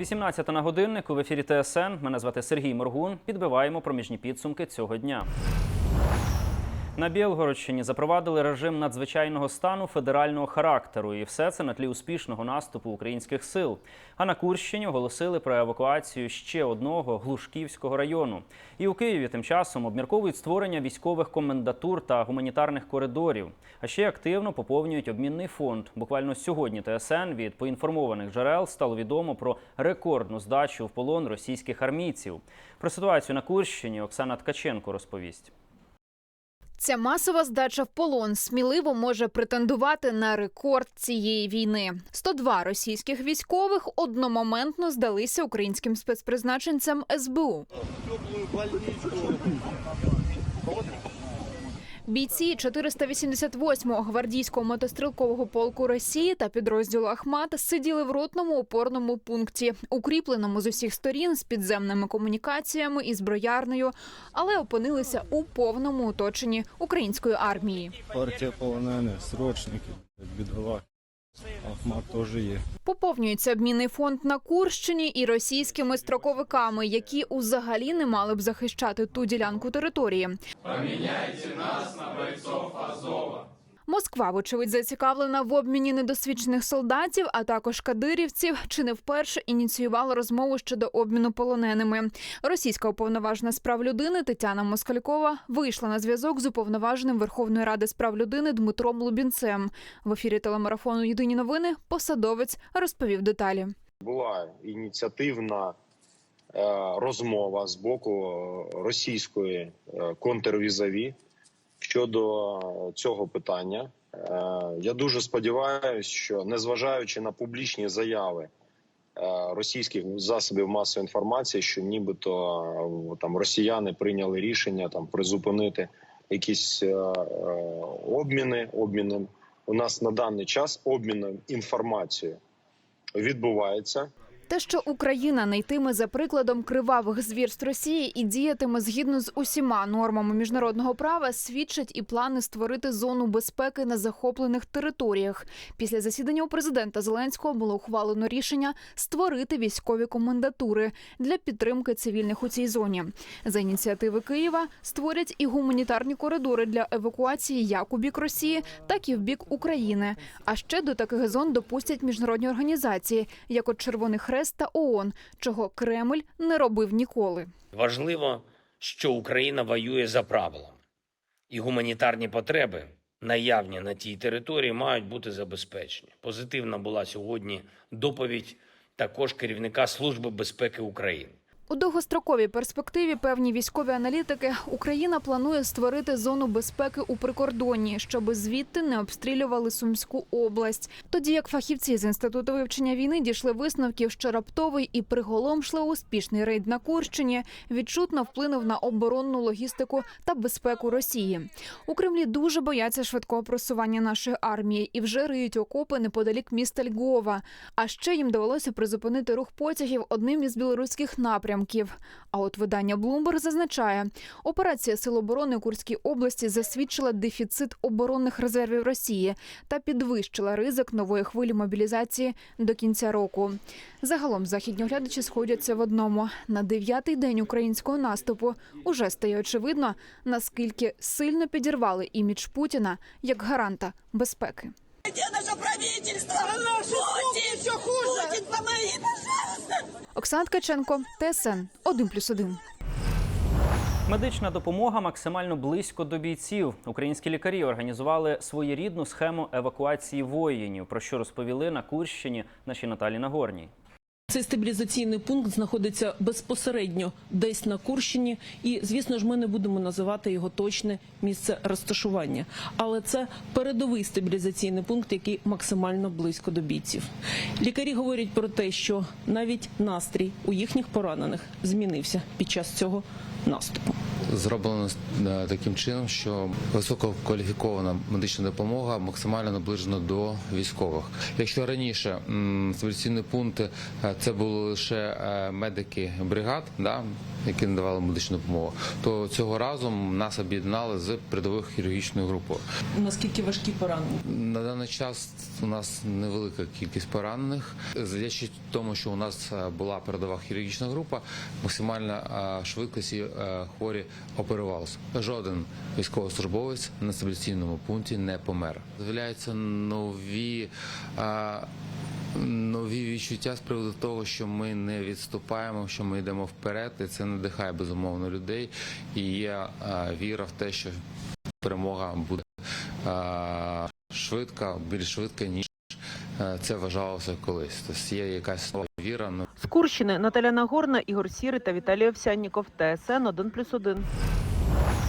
18 на годиннику в ефірі ТСН. Мене звати Сергій Моргун. Підбиваємо проміжні підсумки цього дня. На Білгородщині запровадили режим надзвичайного стану федерального характеру, і все це на тлі успішного наступу українських сил. А на Курщині оголосили про евакуацію ще одного Глушківського району. І у Києві тим часом обмірковують створення військових комендатур та гуманітарних коридорів. А ще активно поповнюють обмінний фонд. Буквально сьогодні ТСН від поінформованих джерел стало відомо про рекордну здачу в полон російських армійців. Про ситуацію на Курщині Оксана Ткаченко розповість. Ця масова здача в полон сміливо може претендувати на рекорд цієї війни. 102 російських військових одномоментно здалися українським спецпризначенцям СБУ. Бійці 488-го гвардійського мотострілкового полку Росії та підрозділу Ахмат сиділи в ротному опорному пункті, укріпленому з усіх сторін з підземними комунікаціями і зброярною, але опинилися у повному оточенні української армії. Партія полонених, срочники, бідолах. Ахмат теж є. Поповнюється обмінний фонд на Курщині і російськими строковиками, які узагалі не мали б захищати ту ділянку території. Москва, вочевидь, зацікавлена в обміні недосвідчених солдатів, а також кадирівців, чи не вперше ініціювала розмову щодо обміну полоненими. Російська уповноважена з прав людини Тетяна Москалькова вийшла на зв'язок з уповноваженим Верховної Ради з прав людини Дмитром Лубінцем. В ефірі телемарафону Єдині новини посадовець розповів деталі. була ініціативна е, розмова з боку російської е, контрвізаві щодо цього питання. Е, Я дуже сподіваюся, що незважаючи на публічні заяви е, російських засобів масової інформації, що нібито е, там росіяни прийняли рішення там призупинити якісь обміни. Обміни у нас на даний час обмін інформацією відбувається. Те, що Україна не йтиме за прикладом кривавих звірств Росії і діятиме згідно з усіма нормами міжнародного права, свідчать і плани створити зону безпеки на захоплених територіях. Після засідання у президента Зеленського було ухвалено рішення створити військові комендатури для підтримки цивільних у цій зоні. За ініціативи Києва створять і гуманітарні коридори для евакуації як у бік Росії, так і в бік України. А ще до таких зон допустять міжнародні організації, як от Червоний Хрест та ООН, чого Кремль не робив ніколи. Важливо, що Україна воює за правилами, і гуманітарні потреби, наявні на тій території, мають бути забезпечені. Позитивна була сьогодні доповідь також керівника Служби безпеки України. У довгостроковій перспективі певні військові аналітики Україна планує створити зону безпеки у прикордонні, щоб звідти не обстрілювали Сумську область. Тоді як фахівці з інституту вивчення війни дійшли висновків, що раптовий і приголомшливо успішний рейд на Курщині відчутно вплинув на оборонну логістику та безпеку Росії. У Кремлі дуже бояться швидкого просування нашої армії і вже риють окопи неподалік міста Львова. А ще їм довелося призупинити рух потягів одним із білоруських напрямків. А от видання Bloomberg зазначає, операція Сил оборони у Курській області засвідчила дефіцит оборонних резервів Росії та підвищила ризик нової хвилі мобілізації до кінця року. Загалом західні оглядачі сходяться в одному: на дев'ятий день українського наступу уже стає очевидно, наскільки сильно підірвали імідж Путіна як гаранта безпеки. Где наше правительство? Путин, Оксана Ткаченко, ТСН 1+,1. Медична допомога максимально близько до бійців. Українські лікарі організували своєрідну схему евакуації воїнів, про що розповіли на Курщині нашій Наталі Нагорній. Цей стабілізаційний пункт знаходиться безпосередньо десь на Курщині, і звісно ж, ми не будемо називати його точне місце розташування. Але це передовий стабілізаційний пункт, який максимально близько до бійців. Лікарі говорять про те, що навіть настрій у їхніх поранених змінився під час цього наступу. Зроблено е, таким чином, що висококваліфікована медична допомога максимально наближена до військових. Якщо раніше стабіляційні пункти е, це були лише е, медики бригад, да, які надавали медичну допомогу, то цього разу нас об'єднали з передовою хірургічною групою. Наскільки важкі поранення? На даний час у нас невелика кількість поранених. Завдячуючи тому, що у нас була передова хірургічна група, максимальна швидкість і хворі оперувалися. Жоден військовослужбовець на стабіляційному пункті не помер. З'являються нові. Нові відчуття з приводу того, що ми не відступаємо, що ми йдемо вперед, і це надихає безумовно людей. І є віра в те, що перемога буде швидка, більш швидка, ніж це вважалося колись. Тобто є якась нова віра. ну, З Курщини Наталя Нагорна, Ігор Сіри та Віталій Овсянніков. ТСН 1+,1.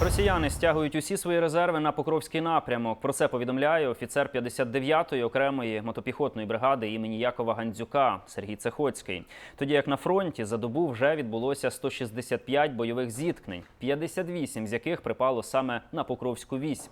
Росіяни стягують усі свої резерви на Покровський напрямок. Про це повідомляє офіцер 59-ї окремої мотопіхотної бригади імені Якова Гандзюка Сергій Цехоцький. Тоді як на фронті за добу вже відбулося 165 бойових зіткнень, 58 з яких припало саме на Покровську вісь.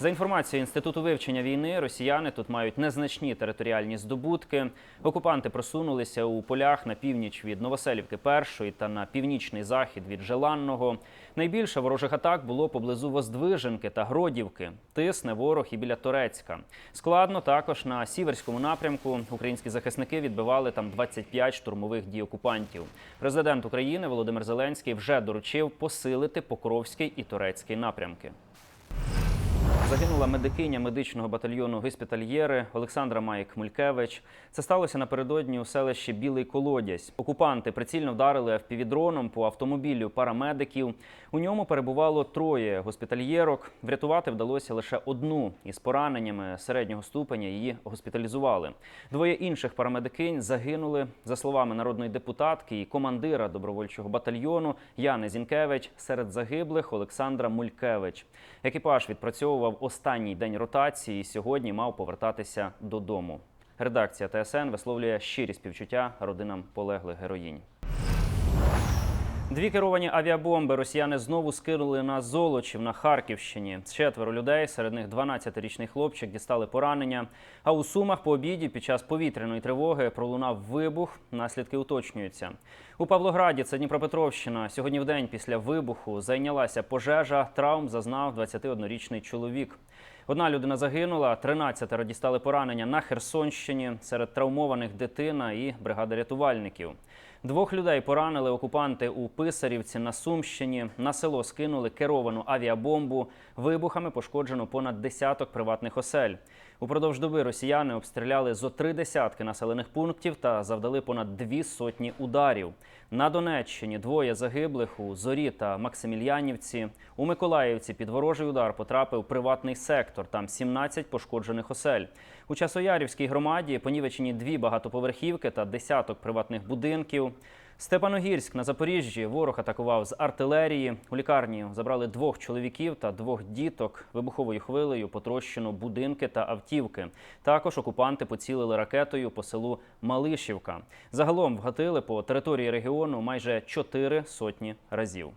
За інформацією інституту вивчення війни, росіяни тут мають незначні територіальні здобутки. Окупанти просунулися у полях на північ від Новоселівки першої та на північний захід від Желанного. Найбільше ворожих атак було поблизу Воздвиженки та Гродівки. Тисне ворог і біля Торецька. Складно також на сіверському напрямку. Українські захисники відбивали там 25 штурмових дій окупантів. Президент України Володимир Зеленський вже доручив посилити Покровський і Торецький напрямки. Загинула медикиня медичного батальйону госпітальєри Олександра Майк Мулькевич. Це сталося напередодні у селищі Білий Колодязь. Окупанти прицільно вдарили впівдроном по автомобілю парамедиків. У ньому перебувало троє госпітальєрок. Врятувати вдалося лише одну із пораненнями середнього ступеня. Її госпіталізували. Двоє інших парамедикинь загинули. За словами народної депутатки і командира добровольчого батальйону Яни Зінкевич. Серед загиблих Олександра Мулькевич. Екіпаж відпрацьовував останній день ротації сьогодні мав повертатися додому. Редакція ТСН висловлює щирі співчуття родинам полеглих героїнь. Дві керовані авіабомби росіяни знову скинули на Золочів на Харківщині. Четверо людей, серед них 12-річний хлопчик, дістали поранення. А у Сумах по обіді під час повітряної тривоги пролунав вибух. Наслідки уточнюються. У Павлограді, це Дніпропетровщина. Сьогодні в день після вибуху зайнялася пожежа. Травм зазнав 21-річний чоловік. Одна людина загинула, 13 дістали поранення на Херсонщині. Серед травмованих дитина і бригада рятувальників. Двох людей поранили окупанти у Писарівці на Сумщині. На село скинули керовану авіабомбу. Вибухами пошкоджено понад десяток приватних осель. Упродовж доби росіяни обстріляли зо три десятки населених пунктів та завдали понад дві сотні ударів. На Донеччині двоє загиблих у Зорі та Максимільянівці. У Миколаївці під ворожий удар потрапив приватний сектор. Там 17 пошкоджених осель. У Часоярівській громаді понівечені дві багатоповерхівки та десяток приватних будинків. Степаногірськ на Запоріжжі ворог атакував з артилерії. У лікарні забрали двох чоловіків та двох діток. Вибуховою хвилею потрощено будинки та автівки. Також окупанти поцілили ракетою по селу Малишівка. Загалом вгатили по території регіону майже чотири сотні разів.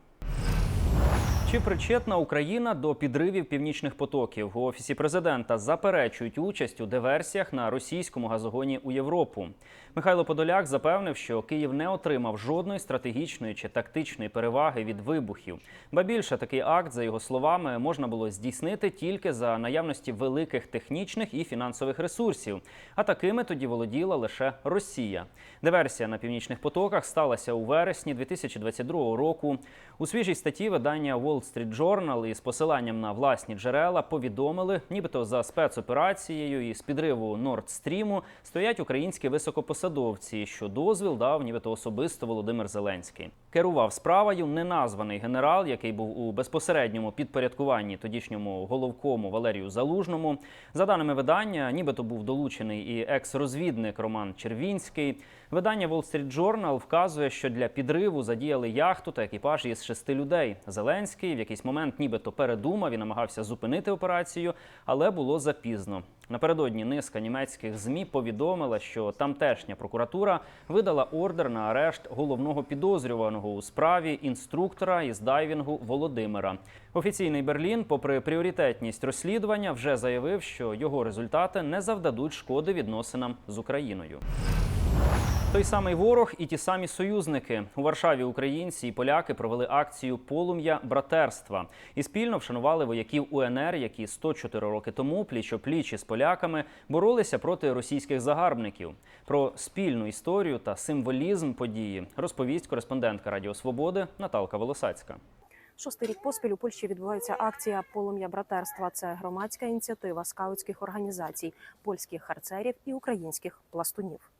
Чи причетна Україна до підривів північних потоків? У офісі президента заперечують участь у диверсіях на російському газогоні у Європу. Михайло Подоляк запевнив, що Київ не отримав жодної стратегічної чи тактичної переваги від вибухів. Ба більше такий акт, за його словами, можна було здійснити тільки за наявності великих технічних і фінансових ресурсів. А такими тоді володіла лише Росія. Диверсія на північних потоках сталася у вересні 2022 року. У свіжій статті видання Wall Street Journal із посиланням на власні джерела повідомили, нібито за спецоперацією і з підриву Stream стоять українські високопосадовці, що дозвіл дав нібито особисто Володимир Зеленський. Керував справою неназваний генерал, який був у безпосередньому підпорядкуванні тодішньому головкому Валерію Залужному. За даними видання, нібито був долучений і екс-розвідник Роман Червінський. Видання Wall Street Journal вказує, що для підриву задіяли яхту та екіпаж із шести людей. Зеленський, в якийсь момент нібито передумав і намагався зупинити операцію, але було запізно. Напередодні низка німецьких змі повідомила, що тамтешня прокуратура видала ордер на арешт головного підозрюваного у справі інструктора із дайвінгу Володимира. Офіційний Берлін, попри пріоритетність розслідування, вже заявив, що його результати не завдадуть шкоди відносинам з Україною. Той самий ворог і ті самі союзники у Варшаві. Українці і поляки провели акцію Полум'я братерства і спільно вшанували вояків УНР, які 104 роки тому пліч пліч із поляками боролися проти російських загарбників. Про спільну історію та символізм події розповість кореспондентка Радіо Свободи Наталка Волосацька. Шостий рік поспіль у Польщі відбувається акція Полум'я братерства. Це громадська ініціатива скаутських організацій, польських харцерів і українських пластунів.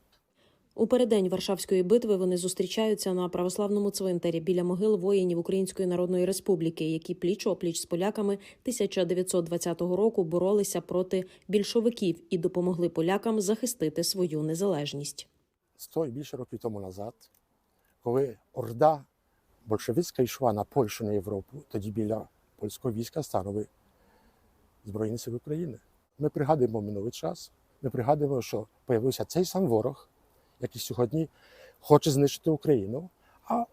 У переддень Варшавської битви вони зустрічаються на православному цвинтарі біля могил воїнів Української Народної Республіки, які пліч опліч з поляками 1920 року боролися проти більшовиків і допомогли полякам захистити свою незалежність. Сто і більше років тому назад, коли орда большевицька йшла на Польщу на Європу, тоді біля польського війська станови Збройні Сили України. Ми пригадуємо минулий час. Ми пригадуємо, що появився цей сам ворог, який сьогодні хоче знищити Україну, а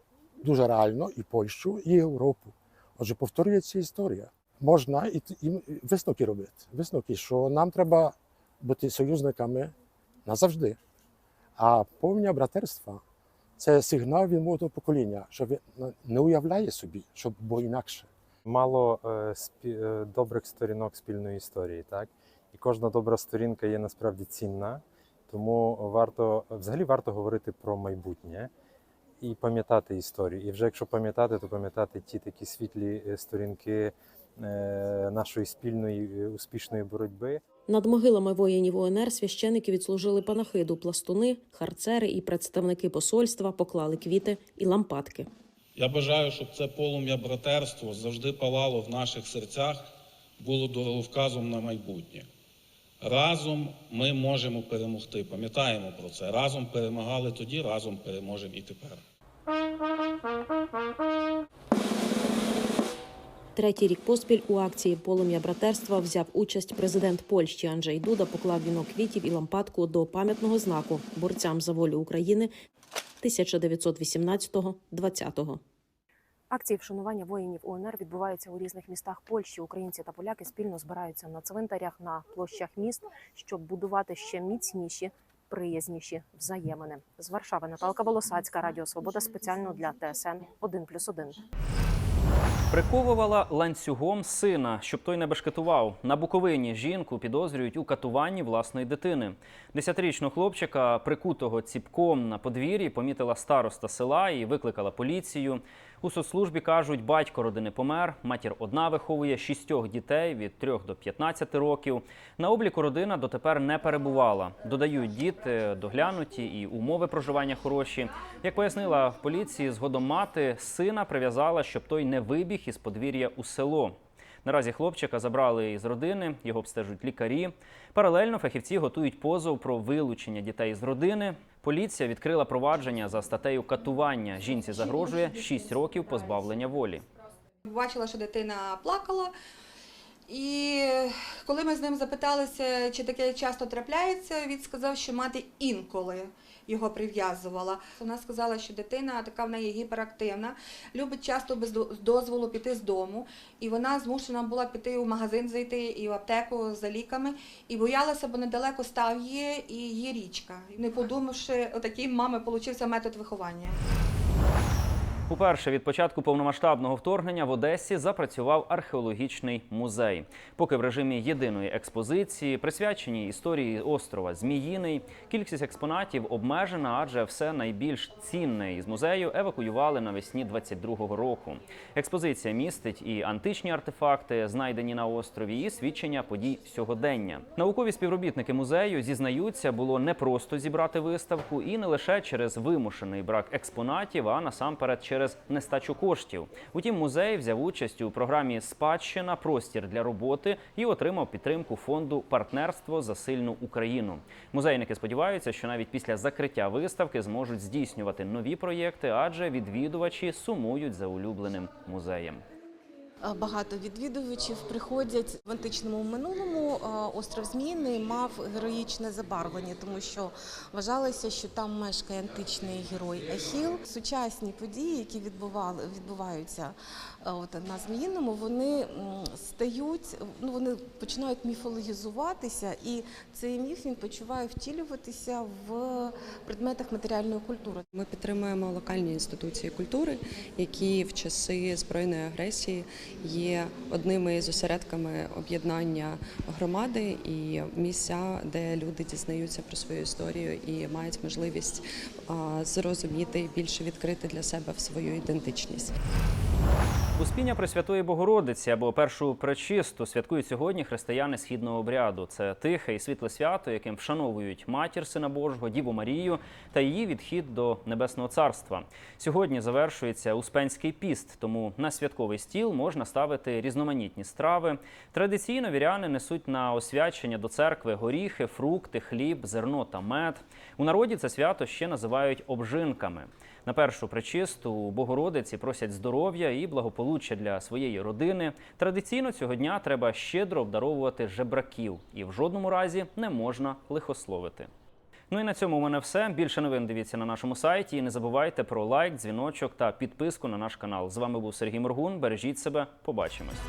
дуже реально і Польщу, і Європу. Отже, повторюється історія. Можна і, і висновки робити. Висновки, що нам треба бути союзниками назавжди. А повня братерства це сигнал від молодого покоління, що він не уявляє собі, щоб було інакше. Мало е, спі- е, добрих сторінок спільної історії, так? І кожна добра сторінка є насправді цінна, тому варто взагалі варто говорити про майбутнє і пам'ятати історію. І вже якщо пам'ятати, то пам'ятати ті такі світлі е, сторінки е, нашої спільної е, успішної боротьби. Над могилами воїнів УНР священики відслужили панахиду, пластуни, харцери і представники посольства поклали квіти і лампадки. Я бажаю, щоб це полум'я братерство завжди палало в наших серцях, було дороговказом на майбутнє. Разом ми можемо перемогти. Пам'ятаємо про це. Разом перемагали тоді, разом переможемо і тепер. Третій рік поспіль у акції Полум'я братерства взяв участь президент Польщі Анджей Дуда. Поклав вінок квітів і лампадку до пам'ятного знаку борцям за волю України 1918-20. Акції вшанування воїнів УНР відбуваються у різних містах Польщі. Українці та поляки спільно збираються на цвинтарях на площах міст, щоб будувати ще міцніші, приязніші взаємини. З Варшави Наталка Волосацька, Радіо Свобода спеціально для ТСН 1+,1. Приковувала ланцюгом сина, щоб той не бешкетував. На Буковині жінку підозрюють у катуванні власної дитини. Десятирічного хлопчика, прикутого ціпком на подвір'ї, помітила староста села і викликала поліцію. У соцслужбі кажуть, батько родини помер, матір одна виховує шістьох дітей від 3 до 15 років. На обліку родина дотепер не перебувала. Додають діти доглянуті і умови проживання хороші. Як пояснила в поліції, згодом мати сина прив'язала, щоб той не вибіг із подвір'я у село. Наразі хлопчика забрали із родини, його обстежують лікарі. Паралельно фахівці готують позов про вилучення дітей з родини. Поліція відкрила провадження за статтею катування. Жінці загрожує 6 років позбавлення волі. Бачила, що дитина плакала. І коли ми з ним запиталися, чи таке часто трапляється, він сказав, що мати інколи його прив'язувала. Вона сказала, що дитина така в неї гіперактивна, любить часто без дозволу піти з дому, і вона змушена була піти в магазин зайти і в аптеку за ліками, і боялася, бо недалеко став її і є річка. Не подумавши, отакий мами получився метод виховання. Уперше від початку повномасштабного вторгнення в Одесі запрацював археологічний музей. Поки в режимі єдиної експозиції, присвяченій історії острова Зміїний, кількість експонатів обмежена, адже все найбільш цінне із музею евакуювали навесні 22-го року. Експозиція містить і античні артефакти, знайдені на острові, і свідчення подій сьогодення. Наукові співробітники музею зізнаються, було непросто зібрати виставку, і не лише через вимушений брак експонатів, а насамперед через нестачу коштів. Утім, музей взяв участь у програмі Спадщина простір для роботи і отримав підтримку фонду Партнерство за сильну Україну. Музейники сподіваються, що навіть після закриття виставки зможуть здійснювати нові проєкти, адже відвідувачі сумують за улюбленим музеєм. Е, Багато відвідувачів приходять в античному минулому. е, Остров Зміїний мав героїчне забарвлення, тому що вважалося, що там мешкає античний герой Ахіл. Сучасні події, які відбували відбуваються е, от на Зміїному, вони стають, ну вони починають міфологізуватися, і цей міф він почуває втілюватися в предметах матеріальної культури. Ми підтримуємо локальні інституції культури, які в часи збройної агресії є одними із осередками об'єднання громади і місця, де люди дізнаються про свою історію і мають можливість зрозуміти і більше відкрити для себе свою ідентичність. Успіння Пресвятої Богородиці або першу пречисту святкують сьогодні християни східного обряду. Це тихе і світле свято, яким вшановують матір Сина Божого, Діву Марію та її відхід до Небесного Царства. Сьогодні завершується Успенський піст, тому на святковий стіл можна ставити різноманітні страви. Традиційно віряни несуть на освячення до церкви горіхи, фрукти, хліб, зерно та мед. У народі це свято ще називають обжинками. На першу причисту Богородиці просять здоров'я і благополуччя для своєї родини. Традиційно цього дня треба щедро обдаровувати жебраків, і в жодному разі не можна лихословити. Ну і на цьому у мене все. Більше новин дивіться на нашому сайті. І не забувайте про лайк, дзвіночок та підписку на наш канал. З вами був Сергій Моргун. Бережіть себе, побачимось.